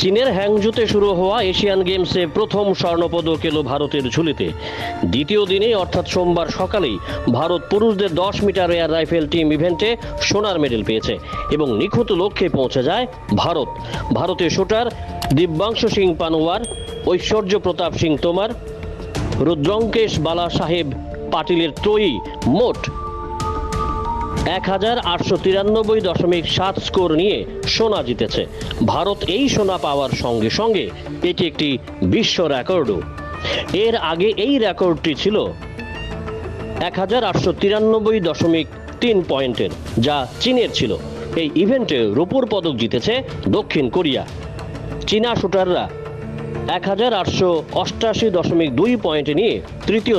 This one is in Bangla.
চীনের হ্যাংজুতে শুরু হওয়া এশিয়ান গেমসে প্রথম স্বর্ণপদক এলো ভারতের ঝুলিতে। দ্বিতীয় দিনে, অর্থাৎ সোমবার সকালেই, ভারত পুরুষদের দশ মিটার এয়ার রাইফেল টিম ইভেন্টে সোনার মেডেল পেয়েছে এবং নিখুঁত লক্ষ্যে পৌঁছে যায় ভারত। ভারতের শুটার দিব্যাংশু সিং পানোয়ার, ঐশ্বর্য প্রতাপ সিং তোমার, রুদ্রঙ্কেশ বালা সাহেব পাটিলের ত্রয়ী মোট এক হাজার আটশো তিরানব্বই দশমিক সাত স্কোর নিয়ে সোনা জিতেছে। ভারত এই সোনা পাওয়ার সঙ্গে সঙ্গে এটি একটি বিশ্ব রেকর্ডও। এর আগে এই রেকর্ডটি ছিল এক হাজার আটশো তিরানব্বই দশমিক তিন পয়েন্টের, যা চীনের ছিল। এই ইভেন্টে রূপোর পদক জিতেছে দক্ষিণ কোরিয়া। চীনা শুটাররা এক হাজার আটশো অষ্টাশি দশমিক দুই পয়েন্ট নিয়ে তৃতীয়